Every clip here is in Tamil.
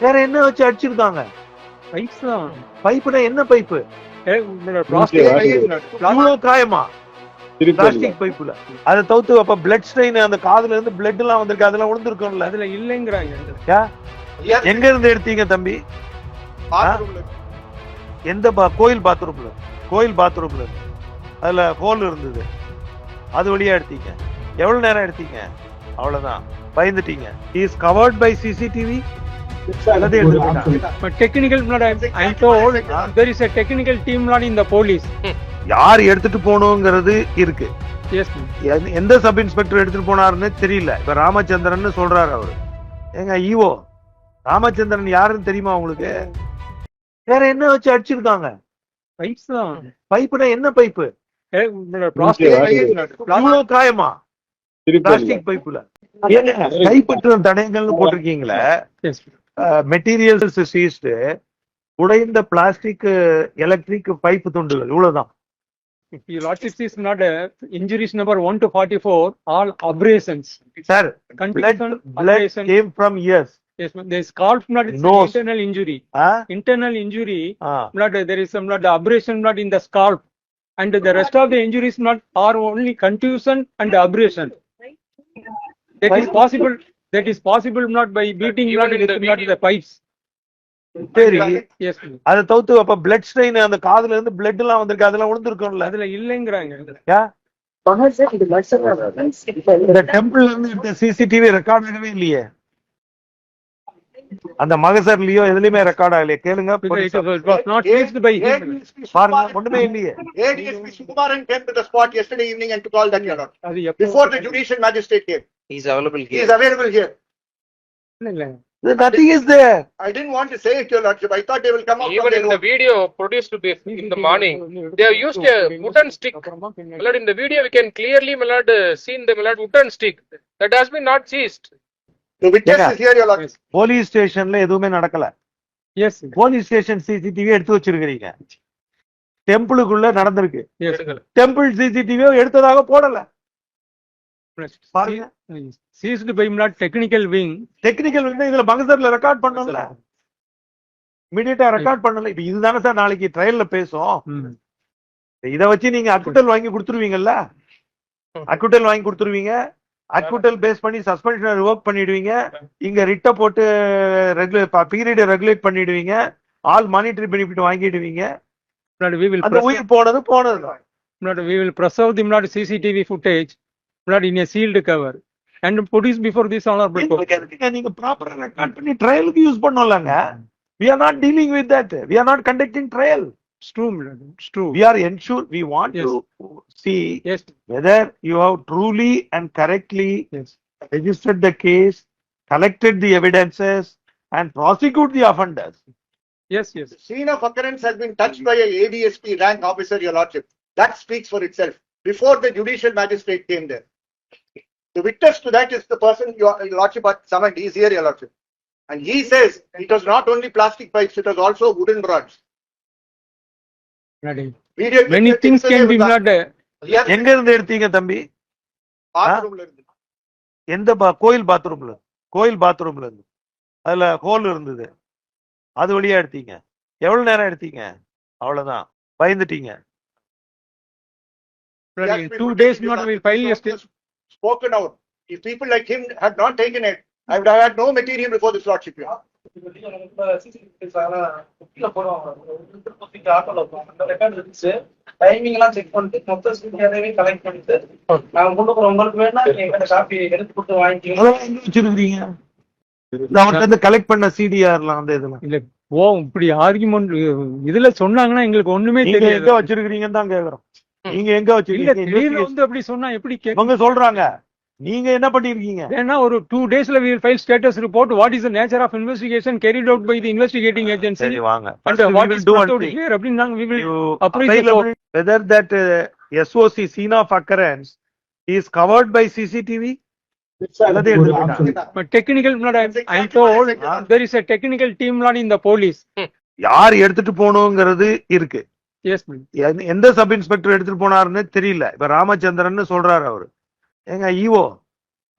வேற என்ன வச்சு அடிச்சிருக்காங்க? பைப்ஸ் தான் பைப்புனா என்ன பைப்பு? பிளாஸ்டிக் இவ்வளவு காயமா? பிளாஸ்டிக் பைப்புல. அதை தவிர்த்து அப்ப பிளட் ஸ்ட்ரெயின் அந்த காதுல இருந்து பிளட் எல்லாம் வந்திருக்கு அதெல்லாம் விழுந்திருக்கும்ல அதுல இல்லைங்கிறாங்க. எங்க இருந்து எடுத்தீங்க தம்பி? எந்த பா- கோயில் பாத்ரூம்ல கோயில் பாத்ரூம்ல. அதுல ஹோல் இருந்தது. அது வழியா எடுத்தீங்க. எவ்வளவு நேரம் எடுத்தீங்க? அவ்வளவுதான். பயந்துட்டீங்க. Is covered by CCTV technical team blood in the police. யார் எடுத்துட்டு போகணுங்கிறது இருக்கு. எந்த- சப் இன்ஸ்பெக்டர் எடுத்துட்டு போனாருன்னு தெரியல. இப்ப ராமச்சந்திரன் சொல்றாரு அவரு. ஏங்க ஈவோ ராமச்சந்திரன் யாருன்னு தெரியுமா உங்களுக்கு? வேற என்ன வச்சு அடிச்சிருக்காங்க? Pipes தான். பைப்புனா என்ன பைப்பு இவ்வளவு காயமா? பிளாஸ்டிக் பைப்புல கைப்பற்றும் தடயங்கள்னு போட்டிருக்கீங்களே. மெட்டீரியல்ஸ் சீஸ்டு உடைந்த பிளாஸ்டிக் எலக்ட்ரிக் பைப்பு துண்டுகள் இவ்வளவுதான் If your lordship is not uh, injuries number one to forty-four, all abrasions. Sir blood Contusion, blood abrasion. came from ears Yes, ma'am. There is scalp blood, it's an Nose. internal injury. ஆ? Internal injury, ஆ. blood, there is some blood abrasion blood in the scalp. And the rest of the injuries not are only contusion and abrasion. That is possible, that is possible not by beating blood with not the pipes. சரி. அதை தவிர்த்து அப்ப பிளட் ஸ்ட்ரெயின் அந்த காதுல இருந்து பிளட் எல்லாம் வந்திருக்கு அதெல்லாம் விழுந்திருக்கும்ல அதுல இல்லைங்கிறாங்க? இந்த டெம்பிள்ல இருந்து சிசிடிவி ரெக்கார்ட் ஆகவே இல்லையே அந்த மகசர்லயோ எதுலயுமே ரெக்கார்ட் ஆகலையே கேளுங்க Because it was- it was not fixed by him. பாருங்க ஒண்ணுமே இல்லையே ADSP Sukumaran came to the spot yesterday evening and took all that, Your Honor. அது எப்போ- Before the judicial magistrate came. He's available He here. is available here. இல்ல, இல்ல. Nothing is there I didn't want to say it, Your Lordship. I thought they will come up from Even their in the own. video produced this in the morning, they have used a wooden stick. my lord, in the video, we can clearly, my lord, uh, seen the my lord, wooden stick that has been not seized. Police ஸ்டேஷன்ல எதுவுமே நடக்கல. போலீஸ் ஸ்டேஷன் சிசிடிவி எடுத்து வச்சிருக்கீங்க டெம்பிளுக்குள்ள நடந்திருக்கு. டெம்பிள் சிசிடிவி எடுத்ததாக போடல. Technical wing. டெக்னிக்கல் வந்து இதுல மகசர்ல ரெக்கார்ட் பண்ணல இமிடியேட்டா ரெக்கார்ட் பண்ணல. இப்ப இதுதானே சார் நாளைக்கு ட்ரையல்ல பேசும். இத வச்சு நீங்க அக்குட்டல் வாங்கி கொடுத்துருவீங்கல்ல? அக்குட்டல் வாங்கி கொடுத்துருவீங்க. அக்குட்டல் பேஸ் பண்ணி சஸ்பென்ஷனை ரிவோக் பண்ணிடுவீங்க இங்க ரிட்ட போட்டு ரெகுலேட் பீரியட் ரெகுலேட் பண்ணிடுவீங்க ஆல் மானிட்டரி பெனிஃபிட் வாங்கிடுவீங்க அந்த உயிர் போனது will preserve the blood CCTV footage, blood in a sealed cover and produce before this honorable court. எங்களுக்கு எதுக்குங்க நீங்க ப்ராப்பரா ரெக்கார்ட் பண்ணி ட்ரையலுக்கு யூஸ் பண்ணலாங்க we are not dealing with that we are not conducting trial It's true, blood, it's true. we are ensure we want Yes. to see Yes, whether you have truly and correctly yes. registered the case, collected the evidences, and prosecute the offenders. Yes, yes. The scene of occurrence has been touched by a ADSP rank officer, Your Lordship. That speaks for itself. Before the judicial magistrate came there. The witness to that is the person Your Your Lordship had summoned. He is here, Your Lordship. And he says it was not only plastic pipes, it was also wooden rods. எங்க இருந்து எடுத்தீங்க தம்பி. எந்த கோயில் பாத்ரூம்ல கோயில் பாத்ரூம்ல இருந்து அதுல ஹோல் இருந்தது அது வழியா எடுத்தீங்க எவ்வளவு நேரம் எடுத்தீங்க அவ்வளவுதான் பயந்துட்டீங்க Blood, Yes, in we two would days take it not up. will file He a has state. Spoken out. If people like him had not Honor. Timing எல்லாம் செக் பண்ணிட்டு மொத்த கலெக்ட் பண்ணிட்டு நாங்க கொண்டு போறோம் உங்களுக்கு வேணா நீங்க காப்பி எடுத்து கொடுத்து வாங்கிக்கலாம் வச்சிருக்கீங்க அவர்கிட்ட இருந்து கலெக்ட் பண்ண சிடிஆர்லாம் அந்த இதெல்லாம் இல்ல ஓ இப்படி ஆர்குமெண்ட் இதுல சொன்னாங்கன்னா எங்களுக்கு ஒண்ணுமே நீங்க எங்க தெரியாது வச்சிருக்கீங்கன்னு தான் கேக்குறோம் நீங்க எங்க வச்சிருக்கீங்க வந்து அப்படி சொன்னா எப்படி கேட்க சொல்றாங்க நீங்க என்ன பண்ணிருக்கீங்க ஏன்னா ஒரு டூ டேஸ்ல will file status report what is the nature of investigation carried out by the investigating agency சரி வாங்க do brought one out thing. here அப்படின்னு நாங்க appraise the available whether that uh, SOC scene of occurrence is covered by CCTV I am told there is a technical team not in the police யார் எடுத்துட்டு போகணுங்கிறது இருக்கு எந்த சப் இன்ஸ்பெக்டர் எடுத்துட்டு போனாருன்னு தெரியல இப்ப ராமச்சந்திரன் சொல்றாரு அவரு ஏங்க ஈவோ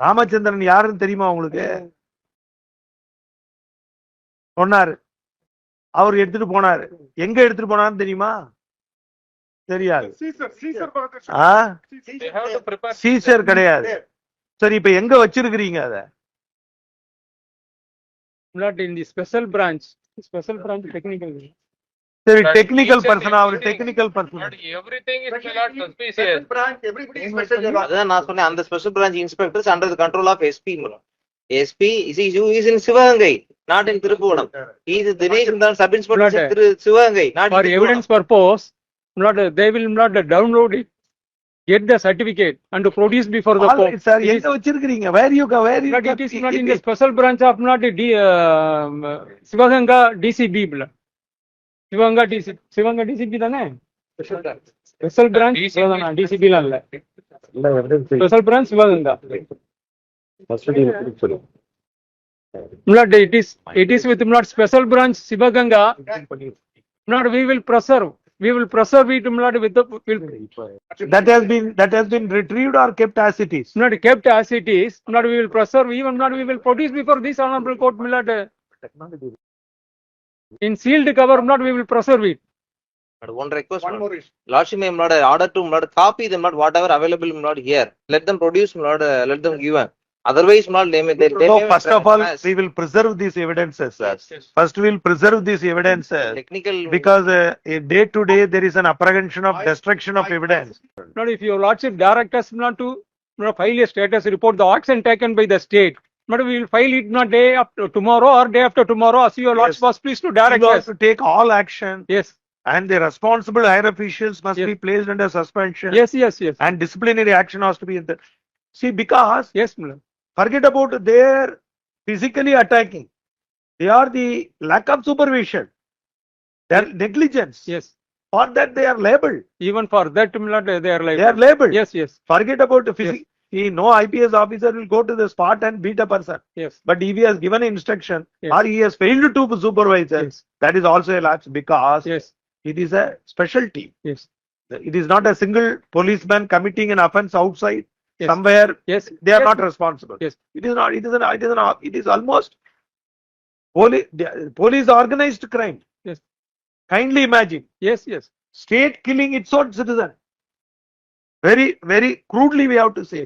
ராமச்சந்திரன் யாருன்னு தெரியுமா உங்களுக்கு? சொன்னாரு. அவர் எடுத்துட்டு போனாரு. எங்க எடுத்துட்டு போனாருன்னு தெரியுமா? தெரியாது. சீசர் கிடையாது. சரி இப்ப எங்க வச்சிருக்கிறீங்க அத? Not in the special branch, special branch technical. சரி technical person our technical person Not everything is not suspicious. Special branch, everybody is special, your lordship. அதான் நான் சொன்னேன் அந்த special branch inspectors under control of SP SP is in Sivaganga not in Thiruppuvanam இது தினேஷ் இருந்தால் sub inspector Thiru Sivaganga not For evidence purpose, not, they will not download it, get the certificate and to produce before the court. is- எங்க வச்சிருக்கிறீங்க where you where you But it is not in the special branch of not the D, um, Sivaganga DCB. blood. Sivaganga D C Sivaganga D C P ತಾನೆ special branch D C P ಅಲ್ಲ special branch Sivaganga Mlad, it is it is with Mlad special branch Sivaganga. Mlad, we will preserve. We will preserve it, Mlad, with the will. That has been that has been retrieved or kept as it is. Mlad, kept as it is. Mlad, we will preserve. Even Mlad, we will produce before this honorable court, Mlad. Technology. In sealed cover, not we will preserve it. But one request, One more issue. Lordship, my lord, order to my copy them, not whatever available, my here. Let them produce, my uh, let them give. Otherwise, not lord, they may, they, they may. first of all, we will preserve these evidences, sir. yes, yes. First, we will preserve these evidences Technical. because uh, day to day, there is an apprehension of I- destruction of I- evidence. Not if your lordship direct us not to not file a status report, the action taken by the state. Not we will file it not day after tomorrow or day after tomorrow, as your lordship was pleased to direct us. to take all action. Yes, and the responsible higher officials must Yes. be placed under suspension. Yes, yes, yes, and disciplinary action has to be in the see because yes, lord. forget about their physically attacking. They are the lack of supervision. Their negligence. Yes. for that they are labeled. Even for that, lord, they are like, they are labeled. Yes, yes, forget about the physics see no ips officer will go to the spot and beat a person. Yes, but if he has given instruction. Yes. or he has failed to supervise yes, that is also a lapse because yes, it is a special team. Yes, it is not a single policeman committing an offense outside. Yes. somewhere yes. they are yes, not responsible. Yes. it is not it is an it is an it is almost police police organized crime. Yes. kindly imagine. Yes, yes, state killing its own citizen. Very very crudely we have to say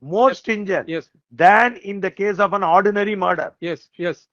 more stringent yes, than in the case of an ordinary murder. Yes, yes,